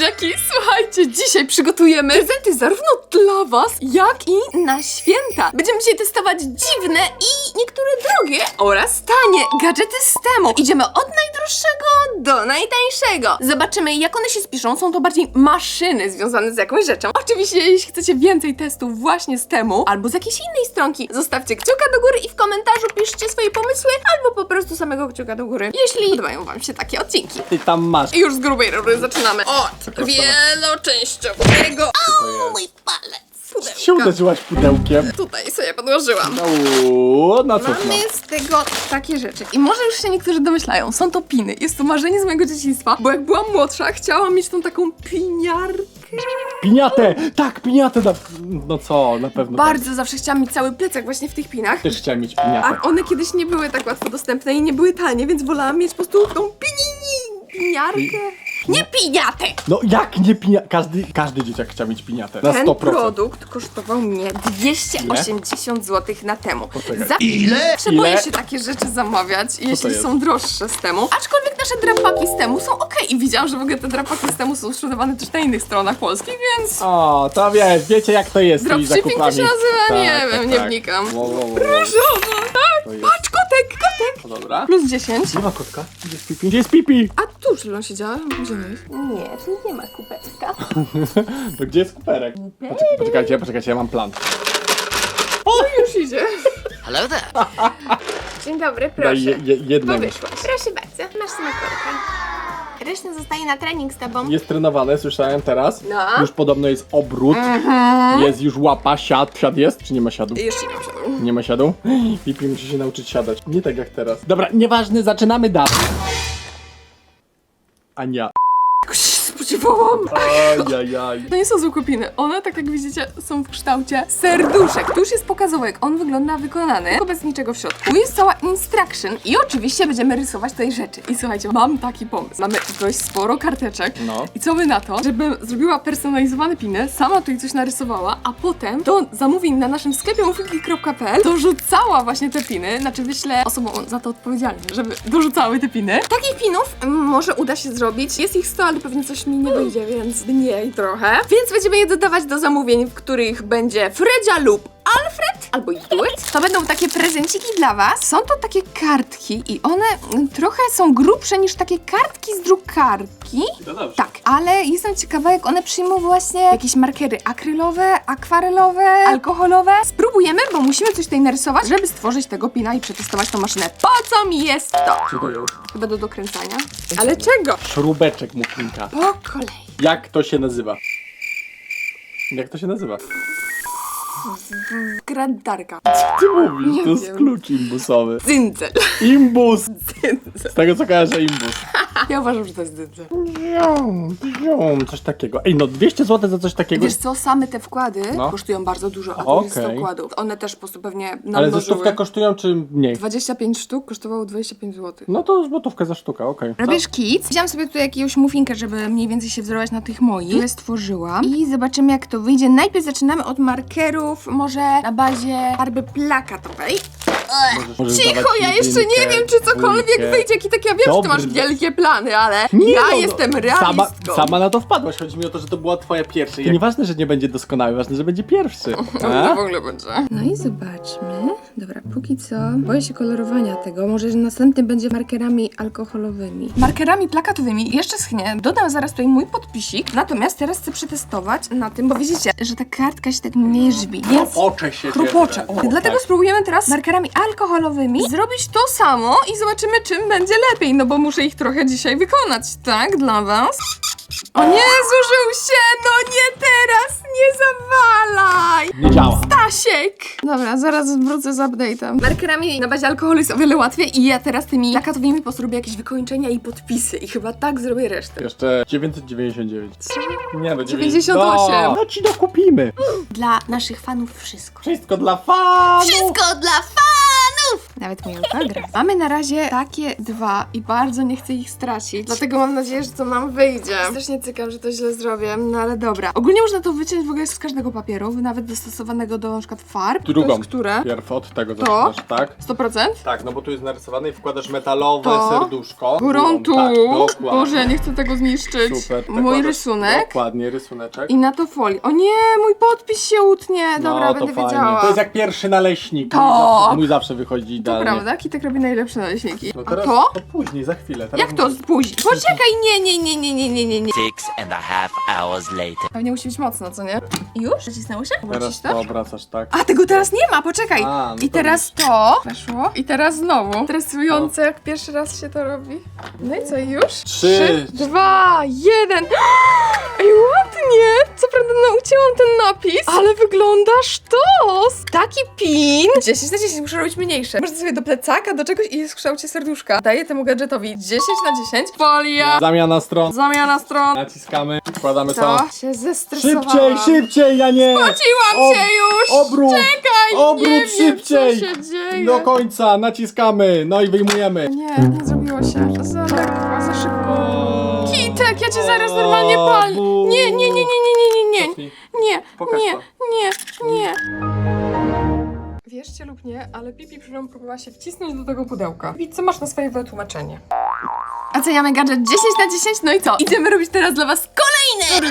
mais já que isso. Słuchajcie, dzisiaj przygotujemy prezenty zarówno dla was, jak i na święta. Będziemy dzisiaj testować dziwne i niektóre drogie oraz tanie gadżety z temu. Idziemy od najdroższego do najtańszego. Zobaczymy, jak one się spiszą. Są to bardziej maszyny związane z jakąś rzeczą. Oczywiście, jeśli chcecie więcej testów właśnie z temu, albo z jakiejś innej stronki, zostawcie kciuka do góry i w komentarzu piszcie swoje pomysły, albo po prostu samego kciuka do góry, jeśli podobają wam się takie odcinki. Ty tam masz. I już z grubej rury zaczynamy. Od wieloczęściowego. O, mój palec. Się Pudełka. uderzyłaś pudełkiem. Tutaj sobie podłożyłam. Uuu, na co to? Mamy z tego takie rzeczy. I może już się niektórzy domyślają, są to piny. Jest to marzenie z mojego dzieciństwa, bo jak byłam młodsza, chciałam mieć tą taką piniarkę. Piniatę! Tak, piniatę na... No co, na pewno. tak. Bardzo zawsze chciałam mieć cały plecak właśnie w tych pinach. Też chciałem mieć piniatę. A one kiedyś nie były tak łatwo dostępne i nie były tanie, więc wolałam mieć po prostu tą pini... piniarkę. Nie piniatę! No jak nie pinia... Każdy, każdy dzieciak chciał mieć piniatę. Na Ten 100%. produkt kosztował mnie 280 zł na temu. Poczekaj. Za... Ile? Zawsze boję Ile? się takie rzeczy zamawiać, jeśli jest? są droższe z temu. Aczkolwiek nasze drapaki z temu są ok. I widziałam, że w ogóle te drapaki z temu są sprzedawane też na innych stronach polskich, więc... O, to wiesz, wiecie jak to jest z tymi Dropshipping to zakupami. się nazywa? Tak, nie tak, wiem, nie tak. wnikam. Wow, wow, wow. Różowo, tak? To jest- Kotek! No dobra. Plus 10. Nie ma kotka. Gdzie jest pipi? Gdzie jest pipi? A tu przed się działa? Gdzie jest? Nie, tu nie ma kubeczka. No gdzie jest kuperek? Poczekaj, poczekajcie, poczekajcie, ja mam plan. O, już idzie. Hello there. Dzień dobry, Daj proszę. je, je, jednego. Proszę bardzo, masz smakorka. Reszta zostaje na trening z tobą. Jest trenowane, słyszałem teraz. No. Już podobno jest obrót. Jest już łapa, siad. Siad jest? Czy nie ma siadu? Jeszcze nie wsiadł. Nie ma siadu? Pipi musi się nauczyć siadać. Nie tak jak teraz. Dobra, nieważne, zaczynamy dalej. Ania. Jakoś się spodziewałam. Ajajaj. To nie są zwykłe piny. One, tak jak widzicie, są w kształcie serduszek. Tu już jest pokazałek. On wygląda wykonany, tylko bez niczego w środku. Tu jest cała instruction i oczywiście będziemy rysować tej rzeczy. I słuchajcie, mam taki pomysł. Mamy dość sporo karteczek. No. I co wy na to, żebym zrobiła personalizowane piny, sama tutaj coś narysowała, a potem do zamówień na naszym sklepie ufiki.pl dorzucała właśnie te piny, znaczy wyślę osobom za to odpowiedzialnym, żeby dorzucały te piny. Takich pinów mm, może uda się zrobić. Jest ich 100, ale pewnie coś mi nie wyjdzie, więc mniej trochę. Więc będziemy je dodawać do zamówień, w których będzie Fredzia lub Alfred albo duet. To będą takie prezenciki dla was. Są to takie kartki i one trochę są grubsze niż takie kartki z drukarki. To dobrze. Tak, ale jestem ciekawa, jak one przyjmą właśnie jakieś markery akrylowe, akwarelowe, alkoholowe. Spróbujemy, bo musimy coś tutaj narysować, żeby stworzyć tego pina i przetestować tą maszynę. Po co mi jest to? To już? Chyba do dokręcania. Ale czego? Śrubeczek muklinka. Po kolei. Jak to się nazywa? Jak to się nazywa? Gradarka. Ty mówisz, Nie to jest wiem. klucz imbusowy. Dzyndzel. Imbus! Dzyndzel. Z tego co kojarzę imbus. Ja uważam, że to jest dzyndzel. Ziom, ziom, coś takiego. Ej, no 200 zł za coś takiego. Wiesz co, same te wkłady No. kosztują bardzo dużo, a tu Okej. jest 100 wkładów. One też po prostu pewnie Ale namnożyły. ze stówkę kosztują czy mniej? 25 sztuk kosztowało 25 zł. No to złotówkę za sztukę, okej. Robisz kit. Wziąłam sobie tutaj jakąś muffinkę, żeby mniej więcej się wzorować na tych moich, które stworzyłam. I zobaczymy jak to wyjdzie. Najpierw zaczynamy od markerów, może na bazie farby plakatowej. Możesz- Cicho, dawać ja jeszcze nie jedynkę, wiem, czy cokolwiek dwójkę. wyjdzie. Jaki tak ja wiem, że ty Dobry. masz wielkie plany, ale Nie, ja no, jestem no, realistką. Sama, sama na to wpadłaś. Chodzi mi o to, że to była twoja pierwsza. To nieważne, że nie będzie doskonały, ważne, że będzie pierwszy. To A? w ogóle będzie. No i zobaczmy. Dobra, póki co boję się kolorowania tego. Może następny będzie markerami alkoholowymi. Markerami plakatowymi jeszcze schnie. Dodam zaraz tutaj mój podpisik. Natomiast teraz chcę przetestować na tym, bo widzicie, że ta kartka się tak nie żbi. Więc się cieszę. O, Dlatego tak. spróbujemy teraz markerami alkoholowymi zrobić to samo i zobaczymy, czym będzie lepiej. No bo muszę ich trochę dzisiaj wykonać, tak? Dla was. O nie, zużył się! No nie teraz! Nie zawalaj! Nie działa. Stasiek! Dobra, zaraz wrócę z update'em. Markerami na bazie alkoholu jest o wiele łatwiej i ja teraz tymi plakatowymi po prostu robię jakieś wykończenia i podpisy i chyba tak zrobię resztę. Jeszcze 999. Nie no, 98. No, no ci dokupimy. Dla naszych fanów wszystko. Wszystko dla fanów. Wszystko dla fanów! Nawet mój autograf. Mamy na razie takie dwa i bardzo nie chcę ich stracić. Dlatego mam nadzieję, że to nam wyjdzie. Strasznie cykam, że to źle zrobię, no ale dobra. Ogólnie można to wyciąć w ogóle z każdego papieru, nawet dostosowanego do na przykład farb. To Drugą. jest które? Pierw od tego To? zaczynasz, tak? 100%? Tak, no bo tu jest narysowane i wkładasz metalowe To? serduszko. Gruntu! Tak, dokładnie. Boże, nie chcę tego zniszczyć. Super. tak Mój kładasz- rysunek. Dokładnie, rysuneczek. I na to folii. O nie, mój podpis się utnie. Dobra, no, to będę fajnie. wiedziała. To jest jak pierwszy naleśnik. To. Mój zawsze, mój zawsze wychodzi To idealnie. prawda, Kitek robi najlepsze naleśniki. No A teraz, to? to później, za chwilę. Teraz Jak to później? Poczekaj, nie, nie, nie, nie, nie, nie, nie, nie. Six and a half hours later. Pewnie musi być mocno, co nie? Już? Przycisnęło się? Teraz Wrócić to to? obracasz, tak? A, tego teraz nie ma, poczekaj. A, no I to teraz to weszło. I teraz znowu. Stresujące, jak pierwszy raz się to robi. No i co, i już? Trzy. dwa, jeden. Ej, ładnie! Co prawda nauczyłam ten napis, ale wygląda sztos! Taki pin! 10 na 10, muszę robić mniejsze. Sobie do plecaka, do czegoś i jest w kształcie serduszka. Daję temu gadżetowi 10 na 10. Folia! Zamiana stron. Zamiana stron. Naciskamy, wkładamy to. To się zestresowałam. Szybciej, szybciej, ja nie! Spociłam Ob- się już! Obrót! Czekaj! Obrót nie wiem, szybciej! co się dzieje. Do końca, naciskamy, no i wyjmujemy. Nie, nie zrobiło się. Za lekko, za szybko. Kitek, ja cię zaraz normalnie palę. Nie, nie, nie, nie, nie, nie, nie, nie. Nie, Pokaż nie, to. nie, nie. Wierzcie lub nie, ale Pipi przy mną próbowała się wcisnąć do tego pudełka. I co masz na swoje wytłumaczenie? Oceniamy gadżet 10 na 10, no i co? Idziemy robić teraz dla was kolejny!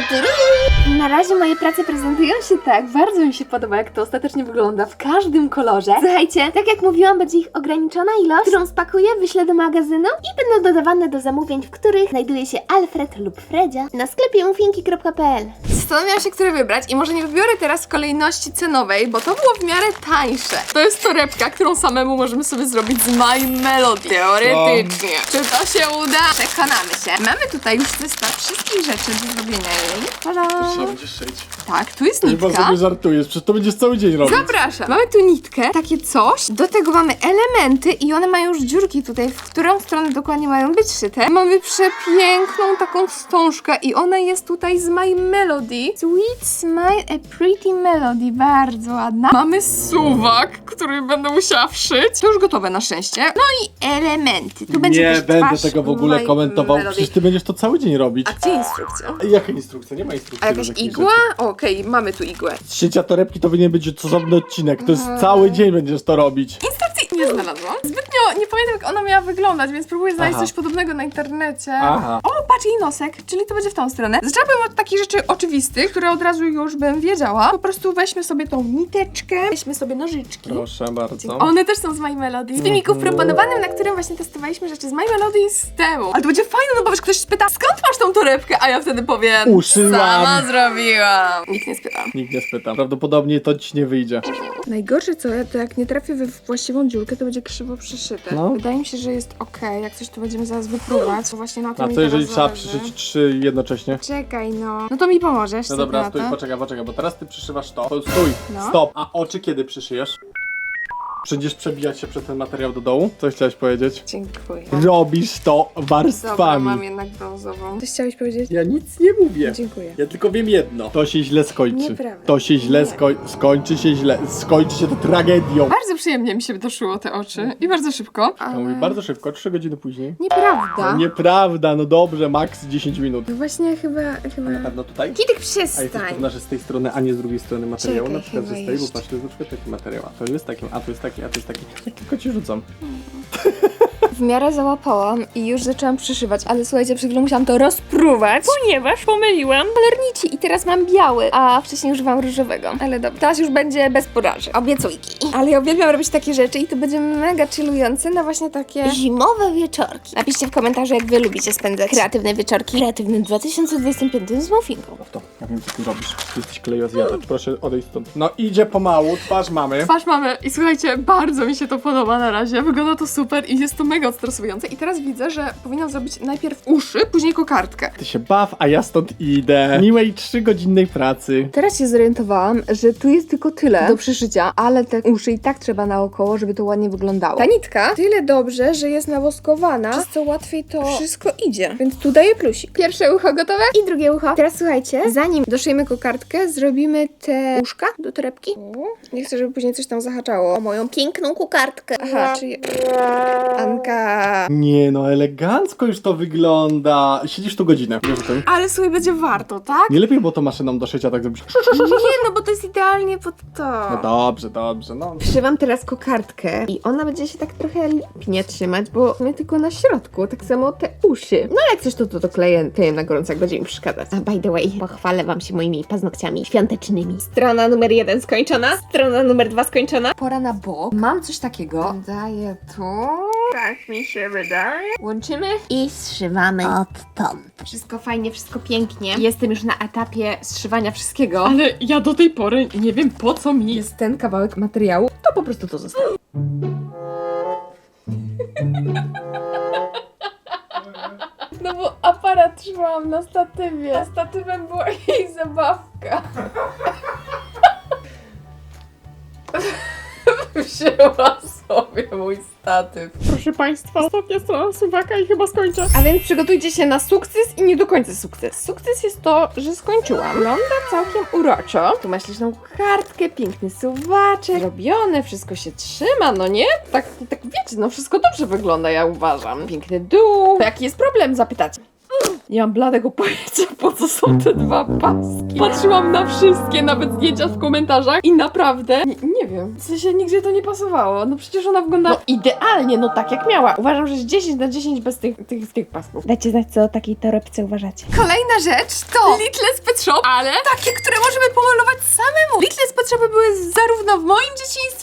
Na razie moje prace prezentują się tak. Bardzo mi się podoba, jak to ostatecznie wygląda w każdym kolorze. Słuchajcie, tak jak mówiłam, będzie ich ograniczona ilość, którą spakuję, wyślę do magazynu i będą dodawane do zamówień, w których znajduje się Alfred lub Fredzia na sklepie mufinki.pl. Zastanawiam się, które wybrać i może nie wybiorę teraz w kolejności cenowej, bo to było w miarę tańsze. To jest torebka, którą samemu możemy sobie zrobić z My Melody. Teoretycznie. Czy to się uda? Przekonamy się. Mamy tutaj już zestaw wszystkich rzeczy do zrobienia jej. Tada! Não, 17. Tak, tu jest Chyba nitka. sobie żartujesz, przecież to będziesz cały dzień robić. Zapraszam. Mamy tu nitkę, takie coś. Do tego mamy elementy i one mają już dziurki tutaj, w którą stronę dokładnie mają być szyte. Mamy przepiękną taką wstążkę i ona jest tutaj z My Melody. Sweet Smile, a Pretty Melody. Bardzo ładna. Mamy suwak, który będę musiała wszyć. To już gotowe na szczęście. No i elementy. Tu będzie nie też będę twarz tego w ogóle My komentował, Melody. przecież ty będziesz to cały dzień robić. A gdzie instrukcja? Jaka instrukcja? Nie ma instrukcji. A do jakaś igła? rzeczy. Okej, mamy tu igłę. Szycia torebki to powinien być osobny odcinek, to jest cały dzień będziesz to robić. Instrukcji nie znalazłam. Zbytnio nie pamiętam, jak ona miała wyglądać, więc próbuję znaleźć Aha. coś podobnego na internecie. Aha. O, patrz, jej nosek, czyli to będzie w tą stronę. Zaczęłabym od takich rzeczy oczywistych, które od razu już bym wiedziała. Po prostu weźmy sobie tą niteczkę, weźmy sobie nożyczki. Proszę bardzo. One też są z My Melody. Z filmiku Mhm. proponowanym, na którym właśnie testowaliśmy rzeczy z My Melody z temu. Ale to będzie fajne, no bo wiesz, ktoś spyta, skąd masz tą torebkę? A ja wtedy powiem, Uszyłam. sama zrobiłam. Nikt nie spyta. Nikt nie spyta. Prawdopodobnie to ci nie wyjdzie. Najgorsze co, to jak nie trafię we właściwą dziurkę, to będzie krzywo przyszyte. No. Wydaje mi się, że jest ok, jak coś to będziemy zaraz wypróbować, bo właśnie na tym A mi co jeżeli teraz trzeba zależy. przyszyć trzy jednocześnie? Czekaj no. No to mi pomożesz. No co dobra, stój, to? poczekaj, poczekaj, bo teraz ty przyszywasz to. to stój, No. stop. A oczy kiedy przyszyjesz? Będziesz przebijać się przez ten materiał do dołu? Coś chciałeś powiedzieć? Dziękuję. Robisz to Dobra, mam warstwami. jednak brązową. Coś chciałeś powiedzieć? Ja nic nie mówię. Dziękuję. Ja tylko wiem jedno. To się źle skończy. Nieprawda. To się źle Nie. skończy. Skończy się źle. Skończy się to tragedią. Bardzo przyjemnie mi się doszyło te oczy i bardzo szybko. Ja mówię bardzo szybko, 3 godziny później. Nieprawda. No nieprawda, no dobrze, maks 10 minut. No właśnie chyba, chyba... Na pewno tutaj? Kitek A jesteś przestań. że z tej strony, a nie z drugiej strony materiału? Czekaj, na przykład, że chyba z tej, bo jeszcze. patrz, to jest na przykład taki materiał, a to jest taki, a to jest taki, ja też taki, tylko ci rzucam. Mhm. W miarę załapałam i już zaczęłam przyszywać, ale słuchajcie, przed chwilą musiałam to rozprówać, ponieważ pomyliłam kolornici i teraz mam biały, a wcześniej używałam różowego. Ale dobra, teraz już będzie bez poraży, obiecujki. Ale ja uwielbiam robić takie rzeczy i to będzie mega chillujące na właśnie takie... Zimowe wieczorki. Napiszcie w komentarzu, jak wy lubicie spędzać kreatywne wieczorki. W kreatywnym 2025 z mufinką. Mów to, ja wiem co ty robisz. Ty jesteś klejozjadacz, proszę odejść stąd. No idzie pomału, twarz mamy. Twarz mamy i słuchajcie, bardzo mi się to podoba na razie, wygląda to super i jest to mega mega stresujące i teraz widzę, że powinnam zrobić najpierw uszy, później kokardkę. Ty się baw, a ja stąd idę. Miłej trzygodzinnej pracy. Teraz się zorientowałam, że tu jest tylko tyle do przyszycia, ale te uszy i tak trzeba naokoło, żeby to ładnie wyglądało. Ta nitka tyle dobrze, że jest nawoskowana, przez co łatwiej to wszystko idzie, więc tu daję plusik. Pierwsze ucho gotowe i drugie ucho. Teraz słuchajcie, zanim doszyjemy kokardkę, zrobimy te uszka do torebki. Nie chcę, żeby później coś tam zahaczało o moją piękną kokardkę. Aha, czyli... Anka... Nie no, elegancko już to wygląda. Siedzisz tu godzinę, wiesz o tym? Ale słuchaj, będzie warto, tak? Nie lepiej było to maszyną do szycia tak zrobić. Nie, no bo to jest idealnie pod to. No dobrze, dobrze, no. Wszywam teraz kokardkę i ona będzie się tak trochę lipnie trzymać, bo my tylko na środku, tak samo te uszy. No ale jak coś to to dokleję klejem na gorąco, jak będzie mi przeszkadzać. A by the way, pochwalę wam się moimi paznokciami świątecznymi. Strona numer jeden skończona, strona numer dwa skończona. Pora na bok. Mam coś takiego. Daję tu. Tak mi się wydaje. Łączymy i zszywamy odtąd. Wszystko fajnie, wszystko pięknie. Jestem już na etapie zszywania wszystkiego. Ale ja do tej pory nie wiem po co mi jest ten kawałek materiału, to po prostu to zostawię. No bo aparat trzymałam na statywie. A statywem była jej zabawka. Wzięła sobie mój statyw. Proszę Państwa, ostatnia strona suwaka i chyba skończę. A więc przygotujcie się na sukces i nie do końca sukces. Sukces jest to, że skończyłam. Wygląda całkiem uroczo. Tu masz śliczną kartkę, piękny suwaczek, robione, wszystko się trzyma, no nie? Tak, tak wiecie, no wszystko dobrze wygląda, ja uważam. Piękny dół. Jaki jest problem, zapytacie? Nie mam bladego pojęcia, po co są te dwa paski. Patrzyłam na wszystkie, nawet zdjęcia w komentarzach i naprawdę nie, nie wiem. W sensie nigdzie to nie pasowało. No przecież ona wygląda no, idealnie, no tak jak miała. Uważam, że jest 10 na 10 bez tych, tych, tych pasków. Dajcie znać, co o takiej torebce uważacie. Kolejna rzecz to Little Pet Shop, ale takie, które możemy pomalować samemu. Little Pet Shopy były zarówno w moim dzieciństwie,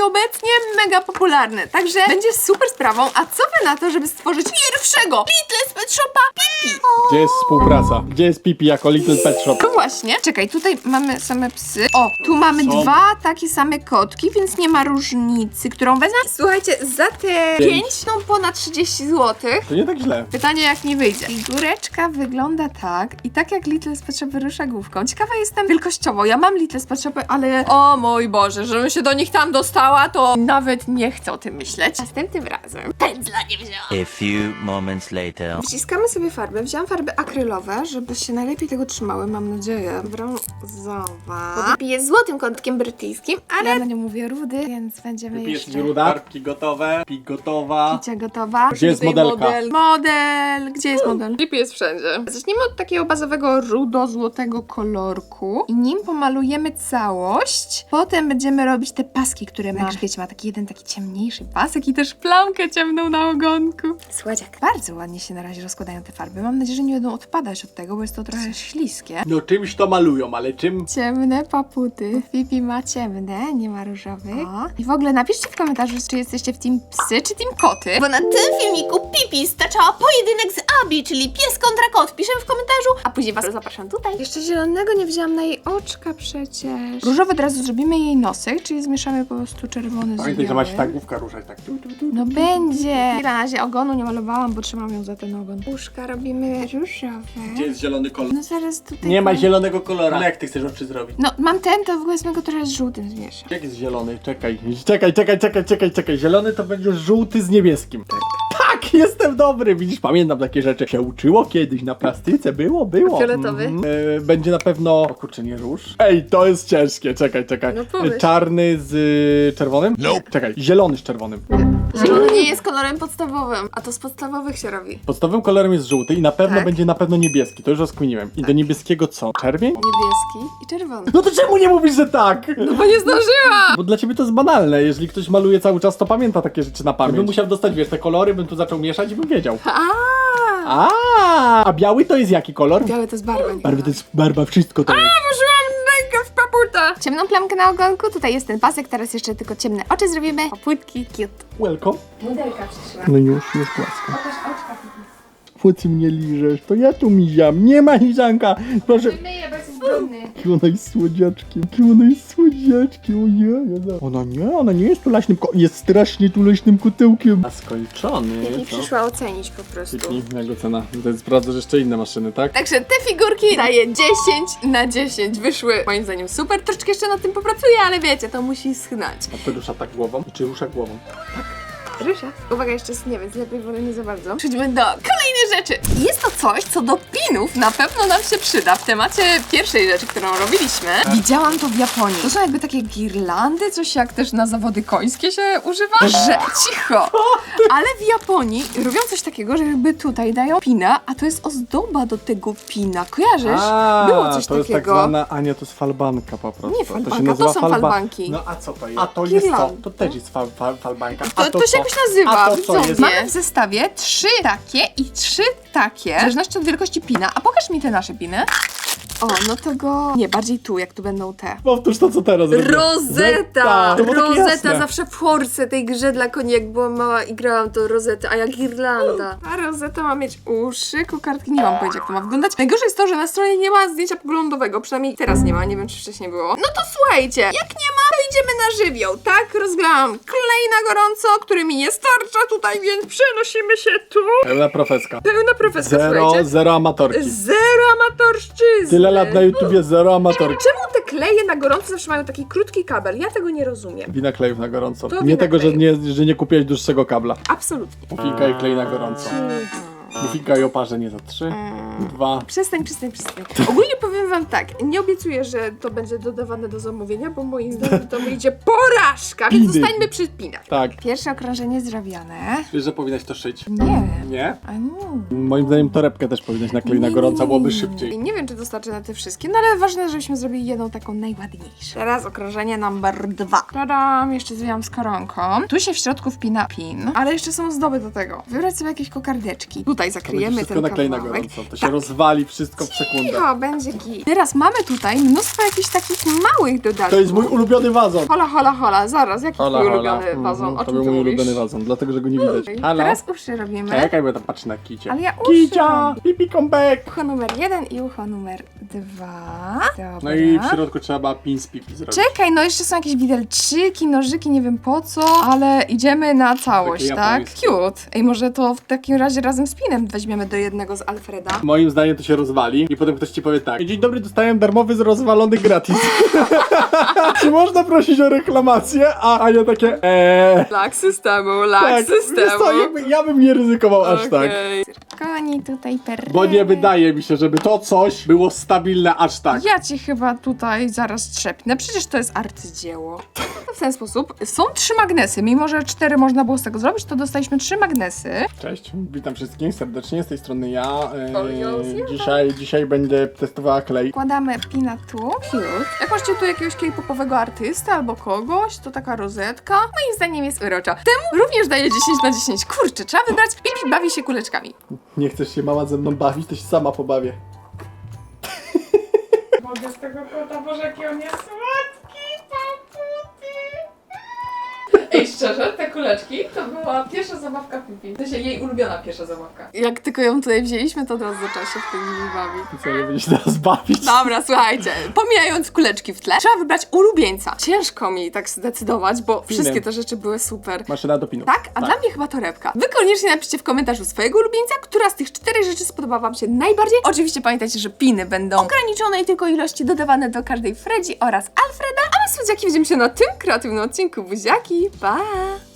obecnie mega popularne. Także będzie super sprawą. A co wy na to, żeby stworzyć pierwszego Little Pet Shopa Pipi? Gdzie jest współpraca? Gdzie jest Pipi jako Little Pet Shop? No właśnie. Czekaj, tutaj mamy same psy. O, tu mamy Są. dwa takie same kotki, więc nie ma różnicy, którą wezmę. Słuchajcie, za te Pięć. 5 są ponad 30 zł. To nie tak źle. Pytanie jak nie wyjdzie. Figureczka wygląda tak i tak jak Little Pet Shop wyrusza główką. Ciekawa jestem wielkościowo. Ja mam Little Pet Shopy, ale o mój Boże, żebym się do nich tam dostała, to nawet nie chcę o tym myśleć. Następnym razem pędzla nie wzięłam. A few moments later. Wciskamy sobie farbę. Wziąłam farby akrylowe, żeby się najlepiej tego trzymały, mam nadzieję. Brązowa. Jest złotym kątkiem brytyjskim, ale ja na nią mówię rudy, więc będziemy Pipi jest jeszcze... ruda, Kartki gotowe, Pi gotowa. Kicia gotowa. Gdzie jest Tutaj modelka? Model. model. Gdzie jest model? Pipi jest wszędzie. Zacznijmy od takiego bazowego rudo-złotego kolorku i nim pomalujemy całość. Potem będziemy robić te paski, które ma. Jak wiecie, ma taki jeden taki ciemniejszy pasek i też plamkę ciemną na ogonku. Słodziak. Bardzo ładnie się na razie rozkładają te farby. Mam nadzieję, że nie będą odpadać od tego, bo jest to trochę śliskie. No czymś to malują, ale czym? Ciemne paputy. Pipi ma ciemne, nie ma różowych. O. I w ogóle napiszcie w komentarzu, czy jesteście w team psy, czy team koty. Bo na tym filmiku Pipi staczała pojedynek z Abi, czyli pies kontra kot. Piszemy w komentarzu, a później was zapraszam tutaj. Jeszcze zielonego nie wzięłam na jej oczka przecież. Różowy od razu zrobimy jej nosek, czyli zmieszamy po prostu czerwony z Pamiętaj, że masz białym. tak główka ruszać, tak. Tu, tu, tu. No będzie. Na razie ogonu nie malowałam, bo trzymam ją za ten ogon. Uszka robimy różowe. Gdzie jest zielony kolor? No zaraz tutaj... Nie ma zielonego koloru. Ale jak ty chcesz oczy zrobić? No mam ten, to wezmę go trochę z żółtym zmieszam. Jak jest zielony? Czekaj, czekaj, czekaj, czekaj, czekaj, czekaj. Zielony to będzie żółty z niebieskim. Tak. Tak, jestem dobry. Widzisz, pamiętam takie rzeczy. Się uczyło kiedyś na plastyce, było, było. Fioletowy? Mhm. E, będzie na pewno. O kurczę, nie róż. Ej, to jest ciężkie. Czekaj, czekaj. No. E, Czarny z y, czerwonym? Nope. Czekaj, zielony z czerwonym. Zielony nie jest kolorem podstawowym, a to z podstawowych się robi. Podstawowym kolorem jest żółty i na pewno Tak. będzie na pewno niebieski. To już rozkminiłem. I do niebieskiego co? Czerwień? Niebieski i czerwony. No to czemu nie mówisz, że tak? No bo nie zdążyłam! Bo dla ciebie to jest banalne. Jeżeli ktoś maluje cały czas, to pamięta takie rzeczy na pamięć. Bym musiał dostać, wiesz, te kolory, bym tu zaczął mieszać i bym wiedział. A, A, a biały to jest jaki kolor? Białe to jest barwa. Barwy to jest barwa, wszystko to jest. Włożyłam rękę w paputa! Ciemną plamkę na ogonku, tutaj jest ten pasek, teraz jeszcze tylko ciemne oczy zrobimy. Paputki, cute. Welcome. Modelka przyszła. No już, już głaska. Pokaż oczka. Co mnie liżesz? To ja tu miziam. Nie ma lizanka. Proszę. Myję, bo jest Jakie ona jest słodziaczkiem, jakie ona jest słodziaczkiem, ojej. Ona nie, ona nie jest tu leśnym ko- jest strasznie tu leśnym kutełkiem. A skończony, Jak mi przyszła ocenić po prostu. Typni, jego cena. To sprawdzasz jeszcze inne maszyny, tak? Także te figurki daję 10 na 10. Wyszły moim zdaniem super. Troszeczkę jeszcze nad tym popracuję, ale wiecie, to musi schnąć. A to rusza tak głową? Czy rusza głową? Uwaga, jeszcze jest nie, więc lepiej wolę nie za bardzo. Przejdźmy do kolejnej rzeczy. Jest to coś, co do pinów na pewno nam się przyda w temacie pierwszej rzeczy, którą robiliśmy. Widziałam to w Japonii. To są jakby takie girlandy, coś jak też na zawody końskie się używa. Że, cicho! Ale w Japonii robią coś takiego, że jakby tutaj dają pina, a to jest ozdoba do tego pina. Kojarzysz? A, Było coś to jest tak takiego. zwana, a nie, to jest falbanka po prostu. Nie to, falbanka, się nazywa to są falba- falbanki. No a co to jest? A to jest to, Girlandy. to też jest fal, fal, falbanka. To, a to, się co? Jakoś nazywa. A to co jest? Mamy w zestawie trzy takie i trzy takie, w zależności od wielkości pina. A pokaż mi te nasze piny. O, no to go... Nie, bardziej tu, jak tu będą te. Powtórz to, co teraz. Rozeta! To było takie Rozeta jasne. zawsze w Force tej grze dla koni, jak byłam mała i grałam to Rozetę, a ja Girlanda. A Rozeta ma mieć uszy, kokardki nie mam pojęcia jak to ma wyglądać. Najgorsze jest to, że na stronie nie ma zdjęcia poglądowego, przynajmniej teraz nie ma, nie wiem czy wcześniej było. No to słuchajcie, jak nie idziemy na żywioł, tak? Rozgrałam klej na gorąco, który mi nie starcza tutaj, więc przenosimy się tu. Pełna profeska. Pełna profesja, Zero, słuchajcie. zero amatorki. Zero amatorszczyzny. Tyle lat na YouTubie, zero amatorki. Czemu te kleje na gorąco zawsze mają taki krótki kabel? Ja tego nie rozumiem. Wina klejów na gorąco. To nie tego, że klejów. nie, że nie kupiłeś dłuższego kabla. Absolutnie. Mufinka i klej na gorąco. Mufinka i oparzenie za trzy, dwa. Przestań, przestań, przestań. Ogólnie powiem wam tak, nie obiecuję, że to będzie dodawane do zamówienia, bo moim zdaniem to wyjdzie porażka, więc Piny. zostańmy przy pinach. Tak. Pierwsze okrążenie zrobione. Wiesz, że powinnaś to szyć? Nie. Nie? A nie. Moim zdaniem torebkę też powinnaś nakleić na gorąco, byłoby szybciej. Nie wiem, czy to starczy na te wszystkie, no ale ważne, żebyśmy zrobili jedną taką najładniejszą. Teraz okrążenie numer dwa. Tadam, jeszcze zwijam z koronką. Tu się w środku wpina pin, ale jeszcze są zdoby do tego. Wybrać sobie jakieś kokardeczki. Tutaj To będzie zakryjemy wszystko ten naklej na kawałek. gorąco. To się rozwali wszystko w sekundę. Cicho, będzie git. Teraz mamy tutaj mnóstwo jakichś takich małych dodatków. To jest mój ulubiony wazon. Hola, hola, hola, zaraz, jaki Hola, twój hola. ulubiony wazon? Mhm, O To był mój mówisz? ulubiony wazon, dlatego, że go nie widać. Halo? Teraz uszy robimy. Czekaj, bo ja tam patrzę na kicie. Ale ja uszy Kicia! Pipi come back! Ucho numer jeden i ucho numer dwa. Dobra. No i w środku trzeba pin z pipi zrobić. Czekaj, no jeszcze są jakieś widelczyki, nożyki, nie wiem po co, ale idziemy na całość, Takie tak? japońskie. Cute. Ej, może to w takim razie razem z pinem weźmiemy do jednego z Alfreda. Moim zdaniem to się rozwali i potem ktoś ci powie tak. Dzień dobry, dostałem darmowy z rozwalony gratis. Czy można prosić o reklamację? A Ania takie eee. Lak systemu, lak Tak, wiesz co, jakby, ja bym nie ryzykował aż tak. Koni tutaj per. Bo nie wydaje mi się, żeby to coś było stabilne aż tak. Ja ci chyba tutaj zaraz trzepnę. Przecież to jest arcydzieło. W ten sposób są trzy magnesy. Mimo, że cztery można było z tego zrobić, to dostaliśmy trzy magnesy. Cześć, witam wszystkich serdecznie, z tej strony ja. Eee, dzisiaj, dzisiaj będę testowała klej. Wkładamy pina tu. Cute. Jak macie tu jakiegoś k-popowego artystę albo kogoś, to taka rozetka. Moim zdaniem jest urocza. Temu również daję 10 na 10. Kurczę, trzeba wybrać. Pipi bawi się kuleczkami. Nie chcesz się mama ze mną bawić, to się sama pobawię. Mogę z tego kota, boże jaki on jest słodki, Szczerze, te kuleczki to była pierwsza zabawka Pipi. To się jej ulubiona pierwsza zabawka. Jak tylko ją tutaj wzięliśmy, to od razu zaczęła się w tym nimi bawić. I co, nie będziesz teraz bawić? Dobra, słuchajcie, pomijając kuleczki w tle, trzeba wybrać ulubieńca. Ciężko mi tak zdecydować, bo wszystkie te rzeczy były super. Maszyna do pinu. Tak? A dla mnie chyba torebka. Wy koniecznie napiszcie w komentarzu swojego ulubieńca, która z tych czterech rzeczy spodoba wam się najbardziej. Oczywiście pamiętajcie, że piny będą ograniczonej tylko ilości dodawane do każdej Fredzi oraz Alfreda. A my słodziaki widzimy się na tym kreatywnym odcinku. Buziaki, pa! 啊。